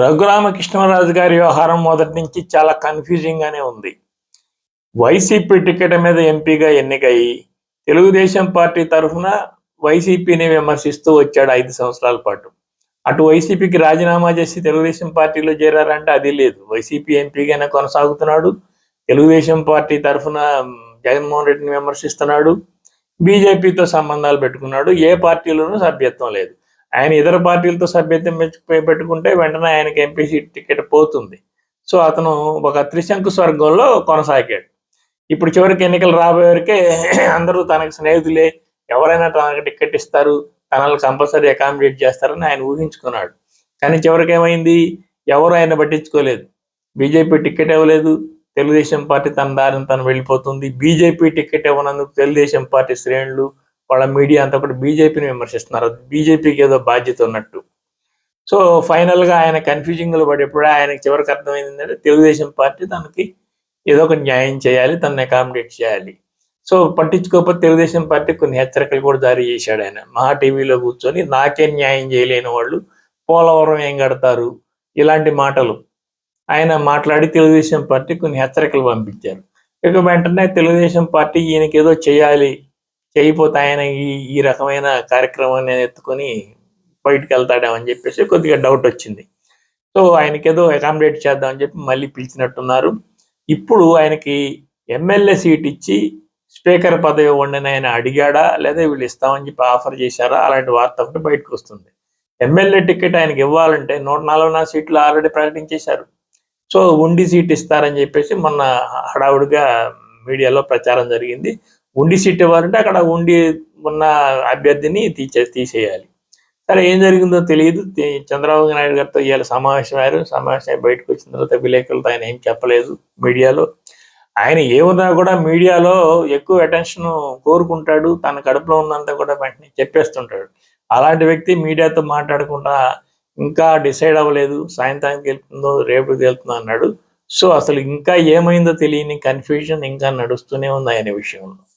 రఘురామకృష్ణరాజు గారి వ్యవహారం మొదటి నుంచి చాలా కన్ఫ్యూజింగ్గానే ఉంది. వైసీపీ టికెట్ మీద ఎంపీగా ఎన్నికయి తెలుగుదేశం పార్టీ తరఫున వైసీపీని విమర్శిస్తూ వచ్చాడు ఐదు సంవత్సరాల పాటు. అటు వైసీపీకి రాజీనామా చేసి తెలుగుదేశం పార్టీలో చేరారంటే అది లేదు. వైసీపీ ఎంపీగానే కొనసాగుతున్నాడు. తెలుగుదేశం పార్టీ తరఫున జగన్మోహన్ రెడ్డిని విమర్శిస్తున్నాడు. బీజేపీతో సంబంధాలు పెట్టుకున్నాడు. ఏ పార్టీలోనూ సభ్యత్వం లేదు. ఆయన ఇతర పార్టీలతో సభ్యత్వం పెట్టుకుంటే వెంటనే ఆయనకి ఎంపీ సీట్ టికెట్ పోతుంది. సో అతను ఒక త్రిశంకు స్వర్గంలో కొనసాగాడు. ఇప్పుడు చివరికి ఎన్నికలు రాబోయేవరకే అందరూ తనకు స్నేహితులే. ఎవరైనా తనకు టికెట్ ఇస్తారు. తనల్ని కంపల్సరీ అకామిడేట్ చేస్తారని ఆయన ఊహించుకున్నాడు. కానీ చివరికి ఏమైంది? ఎవరు ఆయన పట్టించుకోలేదు. బీజేపీ టికెట్ ఇవ్వలేదు. తెలుగుదేశం పార్టీ తన దారిని తను వెళ్ళిపోతుంది. బీజేపీ టికెట్ ఇవ్వనందుకు తెలుగుదేశం పార్టీ శ్రేణులు వాళ్ళ మీడియా అంతా కూడా బీజేపీని విమర్శిస్తున్నారు. బీజేపీకి ఏదో బాధ్యత ఉన్నట్టు. సో ఫైనల్గా ఆయన కన్ఫ్యూజింగ్లో పడేప్పుడు ఆయనకి చివరికి అర్థమైంది ఏంటంటే తెలుగుదేశం పార్టీ తనకి ఏదో ఒక న్యాయం చేయాలి తనని అకామిడేట్ చేయాలి. సో పట్టించుకోకపోతే తెలుగుదేశం పార్టీ కొన్ని హెచ్చరికలు కూడా జారీ చేశాడు ఆయన. మహా టీవీలో కూర్చొని నాకే న్యాయం చేయలేని వాళ్ళు పోలవరం ఏం కడతారు? ఇలాంటి మాటలు. ఆయన మాట్లాడి తెలుగుదేశం పార్టీ కొన్ని హెచ్చరికలు పంపించారు. ఇక వెంటనే తెలుగుదేశం పార్టీ ఈయనకి ఏదో చేయాలి చేయకపోతే ఆయన ఈ ఈ రకమైన కార్యక్రమాన్ని ఎత్తుకొని బయటకు వెళ్తాడేమని చెప్పేసి కొద్దిగా డౌట్ వచ్చింది. సో ఆయనకి ఏదో అకామిడేట్ చేద్దామని చెప్పి మళ్ళీ పిలిచినట్టున్నారు. ఇప్పుడు ఆయనకి ఎమ్మెల్యే సీట్ ఇచ్చి స్పీకర్ పదవి ఇవ్వండి ఆయన అడిగాడా? లేదా వీళ్ళు ఇస్తామని చెప్పి ఆఫర్ చేశారా? అలాంటి వార్త ఒకటి బయటకు వస్తుంది. ఎమ్మెల్యే టికెట్ ఆయనకి ఇవ్వాలంటే నూట నలభై నాలుగు సీట్లు ఆల్రెడీ ప్రకటించేశారు. సో ఉండి సీట్ ఇస్తారని చెప్పేసి మొన్న హడావుడిగా మీడియాలో ప్రచారం జరిగింది. ఉండి సీట్ ఇవ్వాలంటే అక్కడ ఉండి ఉన్న అభ్యర్థిని తీసే తీసేయాలి. సరే ఏం జరిగిందో తెలియదు. చంద్రబాబు నాయుడు గారితో ఇవాళ సమావేశమయ్యారు. సమావేశం బయటకు వచ్చిన తర్వాత విలేకరులతో ఆయన ఏం చెప్పలేదు మీడియాలో. ఆయన ఏమున్నా కూడా మీడియాలో ఎక్కువ అటెన్షన్ కోరుకుంటాడు. తన కడుపులో ఉన్నంత కూడా వెంటనే చెప్పేస్తుంటాడు. అలాంటి వ్యక్తి మీడియాతో మాట్లాడకుండా ఇంకా డిసైడ్ అవ్వలేదు. సాయంత్రానికి వెళ్తుందో రేపు వెళ్తుందో అన్నాడు. సో అసలు ఇంకా ఏమైందో తెలియని కన్ఫ్యూజన్ ఇంకా నడుస్తూనే ఉంది ఆయన విషయంలో.